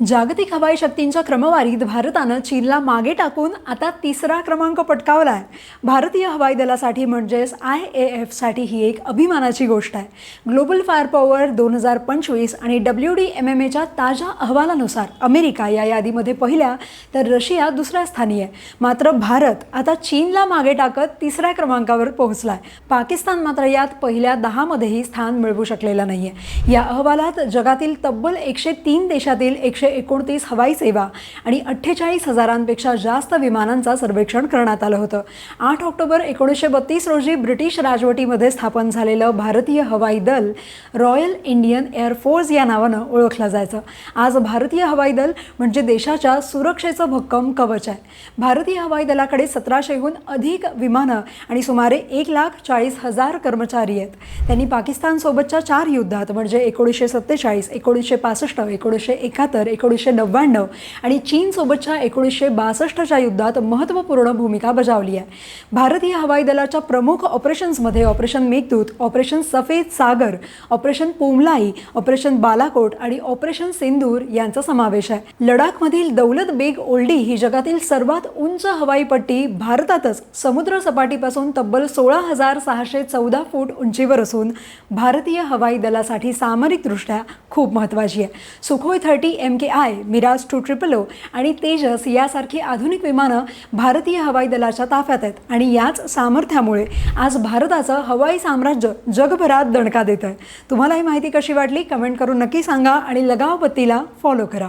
जागतिक हवाई शक्तींच्या क्रमवारीत भारतानं चीनला मागे टाकून आता तिसरा क्रमांक पटकावला आहे भारतीय हवाई दलासाठी म्हणजेच आय ए एफसाठी ही एक अभिमानाची गोष्ट आहे. ग्लोबल फायर पॉवर दोन हजार पंचवीस आणि डब्ल्यू डी एम एम एच्या ताज्या अहवालानुसार अमेरिका या यादीमध्ये पहिल्या तर रशिया दुसऱ्या स्थानी आहे. मात्र भारत आता चीनला मागे टाकत तिसऱ्या क्रमांकावर पोहोचला आहे पाकिस्तान मात्र यात पहिल्या दहामध्येही स्थान मिळवू शकलेला नाही आहे या अहवालात जगातील तब्बल एकशे तीन देशातील एकशे एकोणतीस हवाई सेवा आणि अठ्ठेचाळीस हजारांपेक्षा जास्त विमानांचा सर्वेक्षण करण्यात आलं होतं. आठ ऑक्टोबर एकोणीसशे बत्तीस रोजी ब्रिटिश राजवटीमध्ये स्थापन झालेलं भारतीय हवाई दल रॉयल इंडियन एअरफोर्स या नावानं ओळखलं जायचं. आज भारतीय हवाई दल म्हणजे देशाच्या सुरक्षेचं भक्कम कवच आहे. भारतीय हवाई दलाकडे सतराशेहून अधिक विमानं आणि सुमारे एक लाख चाळीस हजार कर्मचारी आहेत. त्यांनी पाकिस्तानसोबतच्या चार युद्धात म्हणजे एकोणीसशे सत्तेचाळीस एकोणीसशे पासष्ट एकोणीसशे एकाहत्तर एकोणीसशे नव्याण्णव आणि चीनसोबतच्या एकोणीसशे बासष्टच्या युद्धात महत्त्वपूर्ण भूमिका बजावली आहे. भारतीय हवाई दलाच्या प्रमुख ऑपरेशन्समध्ये operation Meghdoot operation Safed Sagar operation Poomalai operation Balakot आणि ऑपरेशन सिंदूर यांचा समावेश आहे. लडाखमधील दौलत बेग ओल्डी ही जगातील सर्वात उंच हवाई पट्टी भारतातच समुद्र सपाटीपासून तब्बल सोळा हजार सहाशे चौदा फूट उंचीवर असून भारतीय हवाई दलासाठी सामरिकदृष्ट्या खूप महत्त्वाची आहे. Sukhoi thirty M K I Mirage two triple O आणि तेजस यासारखी आधुनिक विमानं भारतीय हवाई दलाच्या ताफ्यात आहेत. आणि याच सामर्थ्यामुळे आज भारताचं हवाई साम्राज्य जगभरात दणका देत आहे तुम्हाला ही माहिती कशी वाटली? कमेंट करून नक्की सांगा आणि लगावपतीला फॉलो करा.